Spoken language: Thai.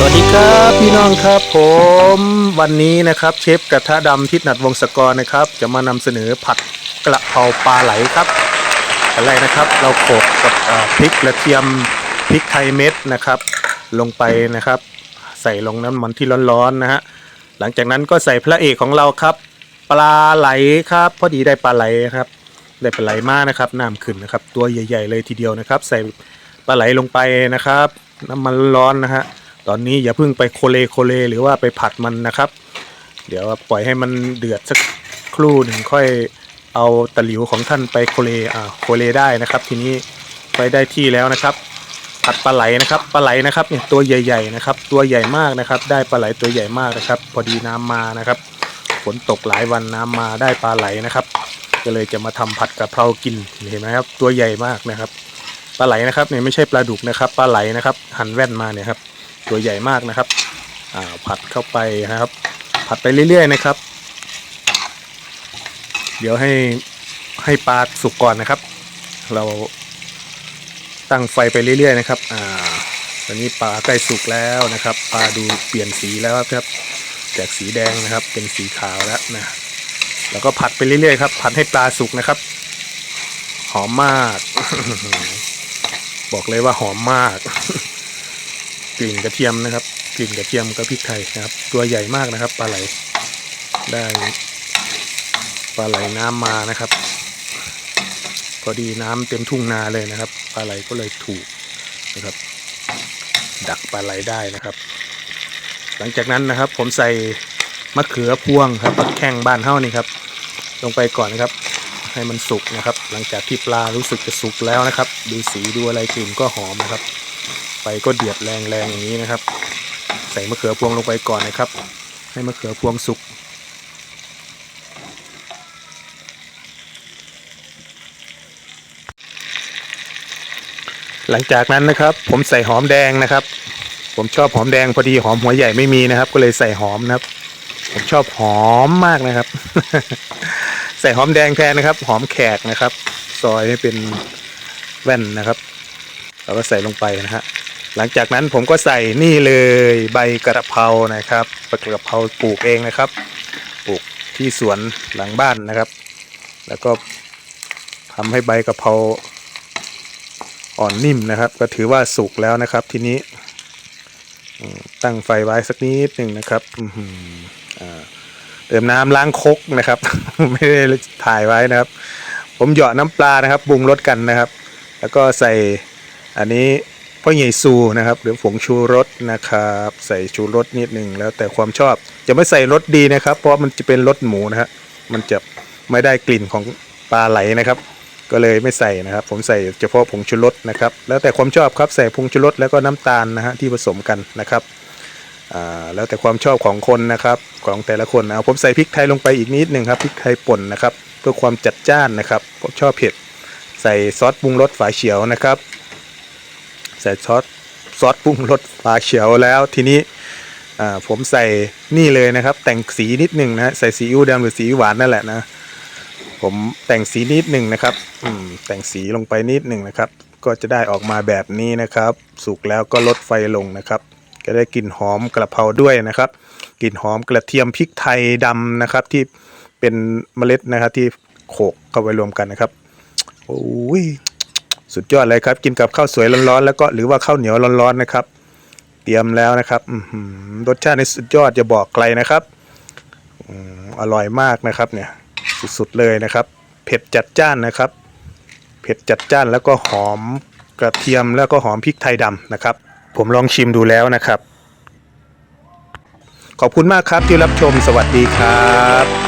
สวัสดีครับพี่น้องครับผมวันนี้นะครับเชฟกระทะดำทิศนัดวงศกรนะครับ จะมานำเสนอผัดกระเพราปลาไหลครับอันแรกนะครับ เราโขลกกับพริกกระเทียมพริกไทยเม็ดนะครับ ลงไปนะครับ ใส่ลงน้ำมันที่ร้อนๆนะฮะหลังจากนั้นก็ใส่พระเอกของเราครับ ปลาไหลครับ พอดีได้ปลาไหลครับ ได้ปลาไหลมากนะครับน้ำขึ้นนะครับ ตัวใหญ่ ๆ เลยทีเดียวนะครับ ใส่ปลาไหลลงไปนะครับ น้ำมันร้อนนะฮะ ตอนนี้อย่าเพิ่งไปโคเลโคเลหรือว่าไปผัดมันนะครับ เดี๋ยวปล่อยให้มันเดือดสักครู่หนึ่งค่อยเอาตะหลิวของท่านไปโคเลอ่าโคเลได้นะครับ ทีนี้ไปได้ที่แล้วนะครับ ผัดปลาไหลนะครับปลาไหลนะครับเนี่ยตัวใหญ่ ๆนะครับ ตัวใหญ่มากนะครับ ได้ปลาไหลตัวใหญ่มากนะครับ พอดีน้ำมานะครับฝนตกหลายวันน้ำมาได้ปลาไหลนะครับ ก็เลยจะมาทำผัดกะเพรากินเห็นไหมครับตัวใหญ่มากนะครับปลาไหลนะครับเนี่ยไม่ใช่ปลาดุกนะครับปลาไหลนะครับ หั่นแว่นมาเนี่ยครับ ตัวใหญ่มากนะครับอ่าผัดเข้าไปนะครับ ผัดไปเรื่อยๆนะครับ เดี๋ยวให้ให้ปลาสุกก่อนนะครับ เราตั้งไฟไปเรื่อยๆนะครับอ่าตอนนี้ปลาใกล้สุกแล้วนะครับปลาดูเปลี่ยนสีแล้วครับจากสีแดงนะครับ เป็นสีขาวแล้วนะแล้วก็ผัดไปเรื่อยๆครับ ผัดให้ปลาสุกนะครับ หอมมาก บอกเลยว่าหอมมาก กลิ่นกระเทียมนะครับ กลิ่นกระเทียมกับพริกไทยนะครับ ตัวใหญ่มากนะครับปลาไหลได้ปลาไหลน้ำมานะครับพอดีน้ำเต็มทุ่งนาเลยนะครับปลาไหลก็เลยถูกนะครับ ดักปลาไหลได้นะครับ หลังจากนั้นนะครับ ผมใส่มะเขือพวงครับมะแข้งบ้านเฮ้านี่ครับ ลงไปก่อนนะครับ ให้มันสุกนะครับ หลังจากที่ปลารู้สึกจะสุกแล้วนะครับ ดูสีดูอะไรกลิ่นก็หอมนะครับไฟก็เดือดแรงๆอย่างนี้นะครับ ใส่มะเขือพวงลงไปก่อนนะครับ ให้มะเขือพวงสุกหลังจากนั้นนะครับ ผมใส่หอมแดงนะครับ ผมชอบหอมแดงพอดีหอมหัวใหญ่ไม่มีนะครับ ก็เลยใส่หอมนะครับ ผมชอบหอมมากนะครับ ใส่หอมแดงแทนนะครับ หอมแขกนะครับ ซอยให้เป็นแว่นนะครับเราก็ใส่ลงไปนะฮะหลังจากนั้นผมก็ใส่นี่เลยใบกระเพรานะครับใบกระเพราปลูกเองนะครับ ปลูกที่สวนหลังบ้านนะครับ แล้วก็ทำให้ใบกระเพราอ่อนนิ่มนะครับ ก็ถือว่าสุกแล้วนะครับ ทีนี้ตั้งไฟไว้สักนิดหนึ่งนะครับอ่า เติมน้ำล้างคกนะครับ ไม่ได้ถ่ายไว้นะครับ ผมเหยาะน้ำปลานะครับปรุงรสกันนะครับ แล้วก็ใส่อันนี้พ่อใหญ่ซูนะครับ หรือผงชูรสนะครับ ใส่ชูรสนิดหนึ่งแล้วแต่ความชอบจะไม่ใส่รสดีนะครับ เพราะมันจะเป็นรสหมูนะฮะมันจะไม่ได้กลิ่นของปลาไหลนะครับ ก็เลยไม่ใส่นะครับ ผมใส่เฉพาะผงชูรสนะครับ แล้วแต่ความชอบครับใส่ผงชูรสแล้วก็น้ำตาลนะฮะที่ผสมกันนะครับ อ่าแล้วแต่ความชอบของคนนะครับของแต่ละคนเอาผมใส่พริกไทยลงไปอีกนิดหนึ่งครับพริกไทยป่นนะครับ เพื่อความจัดจ้านนะครับผมชอบเผ็ด ใส่ซอสปรุงรสฝาเขียวนะครับ ใส่ซอสซอสปรุงรสฝาเขียวแล้วทีนี้ผมใส่นี่เลยนะครับ แต่งสีนิดหนึ่งนะฮะใส่ซีอิ๊วดำหรือซีอิ๊วหวานนั่นแหละนะผมแต่งสีนิดหนึ่งนะครับอืมแต่งสีลงไปนิดหนึ่งนะครับ ก็จะได้ออกมาแบบนี้นะครับ สุกแล้วก็ลดไฟลงนะครับ ก็ได้กลิ่นหอมกระเพราด้วยนะครับ กลิ่นหอมกระเทียมพริกไทยดำนะครับ ที่เป็นเมล็ดนะครับที่โขกเข้าไปรวมกันนะครับโอ้ยสุดยอดเลยครับ กินกับข้าวสวยร้อนๆแล้วก็หรือว่าข้าวเหนียวร้อนๆนะครับ เตรียมแล้วนะครับอรสชาติในสุดยอดจะบอกใครนะครับอืมอร่อยมากนะครับเนี่ยสุดๆเลยนะครับ เผ็ดจัดจ้านนะครับ เผ็ดจัดจ้านแล้วก็หอมกระเทียมแล้วก็หอมพริกไทยดำนะครับ ผมลองชิมดูแล้วนะครับ ขอบคุณมากครับที่รับชมสวัสดีครับ